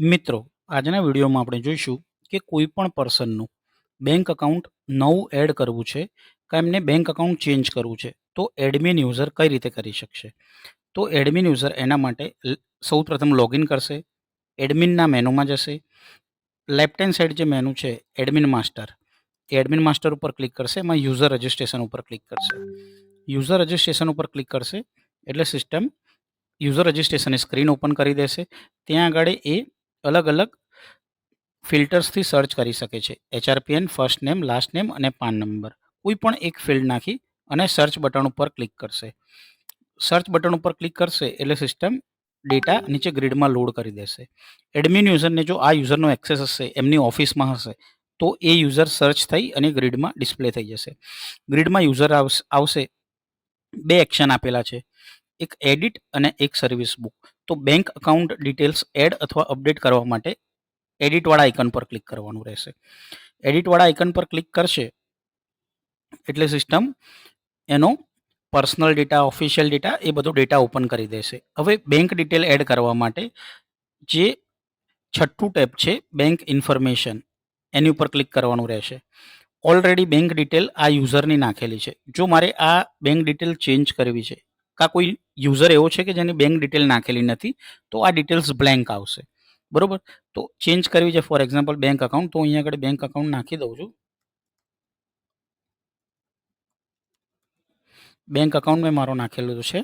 મિત્રો, આજના વિડીયોમાં આપણે જોઈશું કે કોઈ પણ પર્સનનું બેંક અકાઉન્ટ નવું એડ કરવું છે કે એમને બેંક અકાઉન્ટ ચેન્જ કરવું છે, તો એડમિન યુઝર કઈ રીતે કરી શકશે? તો એડમિન યુઝર એના માટે સૌ પ્રથમ લોગિન કરશે, એડમિનના મેનુમાં જશે, લેફ્ટ હેન્ડ સાઈડ જે મેનુ છે, એડમિન માસ્ટર, એ એડમિન માસ્ટર ઉપર ક્લિક કરશે, એમાં યુઝર રજિસ્ટ્રેશન ઉપર ક્લિક કરશે. યુઝર રજિસ્ટ્રેશન ઉપર ક્લિક કરશે, એટલે સિસ્ટમ યુઝર રજિસ્ટ્રેશનની સ્ક્રીન ઓપન કરી દેશે, ત્યાં આગળ એ અલગ અલગ ફિલ્ટર્સથી સર્ચ કરી શકે છે. HRPN, first name, last name અને પાન નંબર. કોઈ પણ એક ફિલ્ડ નાખી અને સર્ચ બટન ઉપર ક્લિક કરશે. સર્ચ બટન ઉપર ક્લિક કરશે એટલે સિસ્ટમ ડેટા નીચે ગ્રીડમાં લોડ કરી દેશે. એડમિન યુઝરને જો આ યુઝરનો એક્સેસ હશે, એમની ઓફિસમાં હશે, તો એ યુઝર સર્ચ થઈ અને ગ્રીડમાં ડિસ્પ્લે થઈ જશે. ગ્રીડમાં યુઝર આવશે. બે એક્શન આપેલા છે. એક એડિટ અને એક સર્વિસ બુક. તો બેંક અકાઉન્ટ ડિટેલ્સ એડ અથવા અપડેટ કરવા માટે એડિટવાળા આઇકન પર ક્લિક કરવાનું રહેશે. એડિટવાળા આઇકન પર ક્લિક કરશે એટલે સિસ્ટમ એનો પર્સનલ ડેટા, ઓફિશિયલ ડેટા એ બધો ડેટા ઓપન કરી દેશે. હવે બેંક ડિટેલ એડ કરવા માટે જે છઠ્ઠું ટેપ છે બેંક ઇન્ફોર્મેશન, એની ઉપર ક્લિક કરવાનું રહેશે. ઓલરેડી બેંક ડિટેલ આ યુઝરની નાખેલી છે. જો મારે આ બેંક ડિટેલ ચેન્જ કરવી છે કા કોઈ યુઝર એવો છે કે જેની બેંક ડિટેલ નાખેલી નથી, તો આ ડિટેલ્સ બ્લેન્ક આવશે. બરોબર? તો ચેન્જ કરવી છે ફોર એક્ઝામ્પલ બેંક અકાઉન્ટ તો અહીંયા આગળ બેંક અકાઉન્ટ નાખી દઉં છું. બેંક અકાઉન્ટ મેં મારો નાખેલો છે.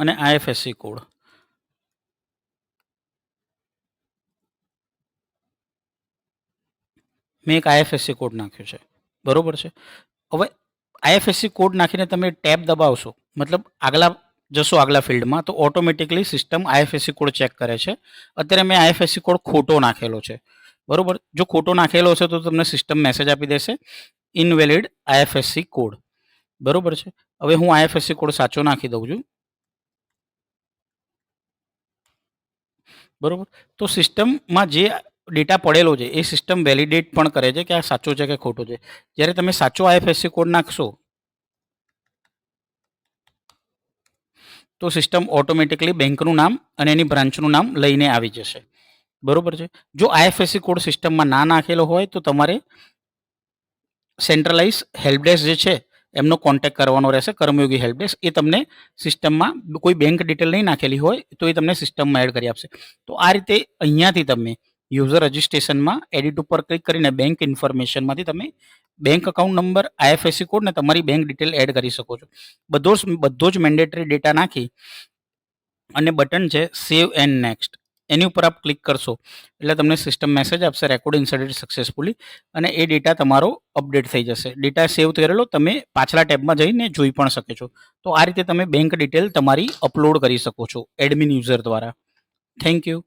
અને આઈએફએસસી કોડ મેં એક આઈએફએસસી કોડ નાખ્યો છે. બરોબર છે? હવે આઈએફએસસી કોડ નાખીને તમે ટેબ દબાવશો. મતલબ આગલા જશો આગલા ફિલ્ડમાં, તો automatically system IFSC code check કરે છે. અત્યારે મેં આઈએફએસસી કોડ ખોટો નાખેલો છે. બરોબર? જો ખોટો નાખેલો હશે તો તમને સિસ્ટમ મેસેજ આપી દેશે ઇનવેલિડ આઈએફએસસી કોડ બરોબર છે? હવે હું આઈએફએસસી કોડ સાચો નાખી દઉં છું. બરોબર? તો સિસ્ટમમાં જે ડેટા પડેલો છે, એ સિસ્ટમ વેલિડેટ પણ કરે છે કે આ સાચો છે કે ખોટો છે. જ્યારે તમે સાચો આઈએફએસસી કોડ નાખશો તો સિસ્ટમ ઓટોમેટિકલી બેંકનું નામ અને એની બ્રાન્ચનું નામ લઈને આવી જશે. બરોબર છે? જો આઈએફએસસી કોડ સિસ્ટમમાં ના નાખેલો હોય તો તમારે સેન્ટ્રલાઇઝ હેલ્પડેસ્ક જે છે, એમનો કોન્ટેક્ટ કરવાનો રહેશે, કર્મયોગી હેલ્પડેસ્ક એ તમને સિસ્ટમમાં કોઈ બેંક ડિટેલ નહીં નાખેલી હોય તો એ તમને સિસ્ટમમાં એડ કરી આપશે. તો આ રીતે અહીંયાથી તમે યુઝર રજિસ્ટ્રેશનમાં એડિટ ઉપર ક્લિક કરીને બેંક ઇન્ફોર્મેશનમાંથી તમે bank account number IFSC code ને તમારી બેંક ડિટેલ એડ કરી શકો છો. બધો જ બધો જ મેન્ડેટરી ડેટા નાખી અને બટન છે સેવ એન્ડ નેક્સ્ટ એની ઉપર આપ ક્લિક કરશો એટલે તમને સિસ્ટમ મેસેજ આપશે રેકોર્ડ ઇન્સર્ટેડ સક્સેસફુલી અને એ ડેટા તમારો અપડેટ થઈ જશે. ડેટા સેવ કરેલો તમે પાછલા ટેબમાં જઈને જોઈ પણ શકો છો. તો આ રીતે તમે બેંક ડિટેલ તમારી અપલોડ કરી શકો છો એડમિન યુઝર દ્વારા. Thank you